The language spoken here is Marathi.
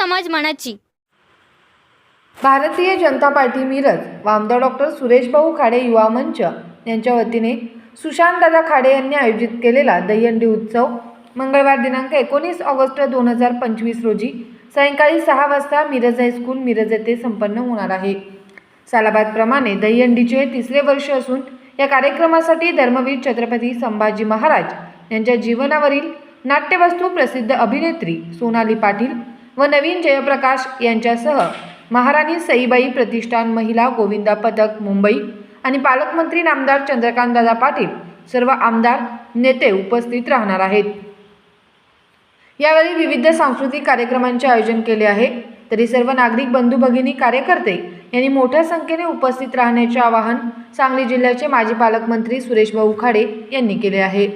मनाची. भारतीय जनता पार्टी मिरज व आमदार डॉक्टर सुरेशभाऊ खाडे युवा मंच यांच्या वतीने सुशांतदादा खाडे यांनी आयोजित केलेला दहीहंडी उत्सव मंगळवार दिनांक एकोणीस ऑगस्ट दोन हजार पंचवीस रोजी सायंकाळी सहा वाजता मिरज हायस्कूल मिरज येथे संपन्न होणार आहे. सालाबादप्रमाणे दहीहंडीचे हे तिसरे वर्ष असून या कार्यक्रमासाठी धर्मवीर छत्रपती संभाजी महाराज यांच्या जीवनावरील नाट्यवस्तू प्रसिद्ध अभिनेत्री सोनाली पाटील व नवीन जयप्रकाश यांच्यासह महाराणी सईबाई प्रतिष्ठान महिला गोविंदा पथक मुंबई. आणि पालकमंत्री नामदार चंद्रकांतदादा पाटील सर्व आमदार नेते उपस्थित राहणार आहेत. यावेळी विविध सांस्कृतिक कार्यक्रमांचे आयोजन केले आहे. तरी सर्व नागरिक बंधू भगिनी कार्यकर्ते यांनी मोठ्या संख्येने उपस्थित राहण्याचे आवाहन सांगली जिल्ह्याचे माजी पालकमंत्री सुरेश भाऊ खाडे यांनी केले आहे.